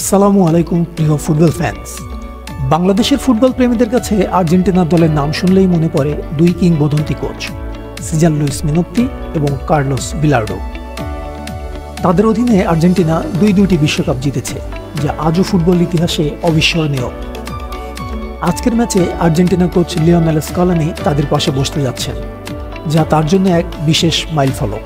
আসসালামু আলাইকুম, প্রিয় ফুটবল ফ্যান্স বাংলাদেশের ফুটবল প্রেমীদের কাছে আর্জেন্টিনা দলের নাম শুনলেই মনে পড়ে দুই কিংবদন্তি কোচ, সিজান লুইস মিনোত্তি এবং কার্লোস বিলার্ডো। তাদের অধীনে আর্জেন্টিনা দুই দুইটি বিশ্বকাপ জিতেছে, যা আজও ফুটবল ইতিহাসে অবিস্মরণীয়। আজকের ম্যাচে আর্জেন্টিনা কোচ লিওনেল স্কলানি তাদের পাশে বসতে যাচ্ছেন, যা তার জন্য এক বিশেষ মাইলফলক।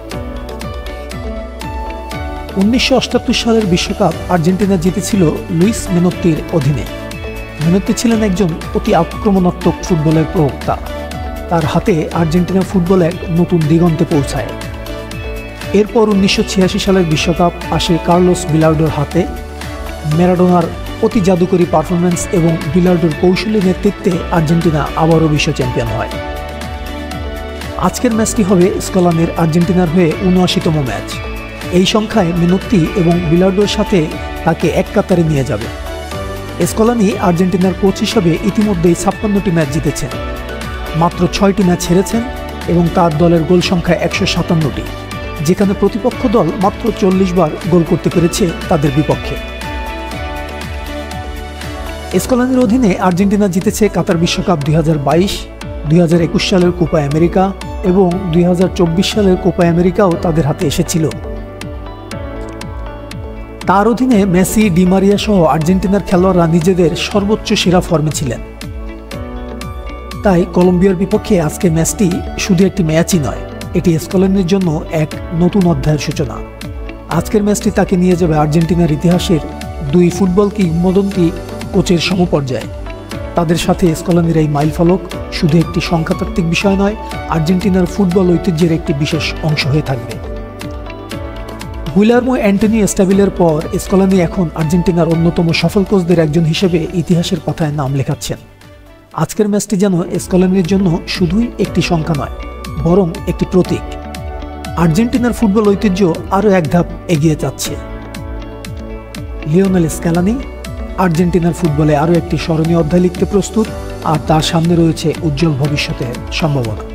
উনিশশো সালের বিশ্বকাপ আর্জেন্টিনা জিতেছিল লুইস মেনত্তির অধীনে। মেনত্তি ছিলেন একজন অতি আক্রমণাত্মক ফুটবলের প্রবক্তা। তার হাতে আর্জেন্টিনা ফুটবল এক নতুন দিগন্তে পৌঁছায়। এরপর উনিশশো ছিয়াশি সালের বিশ্বকাপ আসে কার্লোস বিলার্ডোর হাতে। ম্যারাডোনার অতি জাদুকরী পারফরমেন্স এবং বিলার্ডোর কৌশলী নেতৃত্বে আর্জেন্টিনা আবারও বিশ্ব চ্যাম্পিয়ন হয়। আজকের ম্যাচটি হবে স্কলানের আর্জেন্টিনার হয়ে উনআশিতম ম্যাচ। এই সংখ্যায় মিনত্তি এবং বিলার্ডোর সাথে তাকে এক কাতারে নিয়ে যাবে। এসকলানি আর্জেন্টিনার কোচ হিসাবে ইতিমধ্যেই ছাপ্পান্নটি ম্যাচ জিতেছেন। মাত্র ছয়টি ম্যাচ হেরেছেন এবং তার দলের গোল সংখ্যা একশো সাতান্নটি। যেখানে প্রতিপক্ষ দল মাত্র চল্লিশ বার গোল করতে পেরেছে তাদের বিপক্ষে। এসকলানির অধীনে আর্জেন্টিনা জিতেছে কাতার বিশ্বকাপ দুই হাজার বাইশ, দুই হাজার একুশ সালের কোপা আমেরিকা এবং দুই হাজার চব্বিশ সালের কোপা আমেরিকাও তাদের হাতে এসেছিল। তার অধীনে মেসি ডিমারিয়া সহ আর্জেন্টিনার খেলোয়াড়রা নিজেদের সর্বোচ্চ সেরা ফর্মে ছিলেন। তাই কলম্বিয়ার বিপক্ষে আজকে ম্যাচটি শুধু একটি ম্যাচই নয়, এটি স্কলেনের জন্য এক নতুন অধ্যায়ের সূচনা। আজকের ম্যাচটি তাকে নিয়ে যাবে আর্জেন্টিনার ইতিহাসের দুই ফুটবল কিংবদন্তি কোচের সমপর্যায়ে। তাদের সাথে স্কলানির এই মাইলফলক শুধু একটি সংখ্যাতাত্ত্বিক বিষয় নয়, আর্জেন্টিনার ফুটবল ঐতিহ্যের একটি বিশেষ অংশ হয়ে থাকবে। গুইলার্মো অ্যান্টনি এস্টাবিলের পর স্কলানি এখন আর্জেন্টিনার অন্যতম সফল কোচদের একজন হিসেবে ইতিহাসের পাতায় নাম লেখাচ্ছেন। আজকের ম্যাচটি যেন স্কলানির জন্য শুধুই একটি সংখ্যা নয়, বরং একটি প্রতীক। আর্জেন্টিনার ফুটবল ঐতিহ্য আরও এক ধাপ এগিয়ে যাচ্ছে। লিওনেল স্ক্যালানি আর্জেন্টিনার ফুটবলে আরও একটি স্মরণীয় অধ্যায় লিখতে প্রস্তুত, আর তার সামনে রয়েছে উজ্জ্বল ভবিষ্যতের সম্ভাবনা।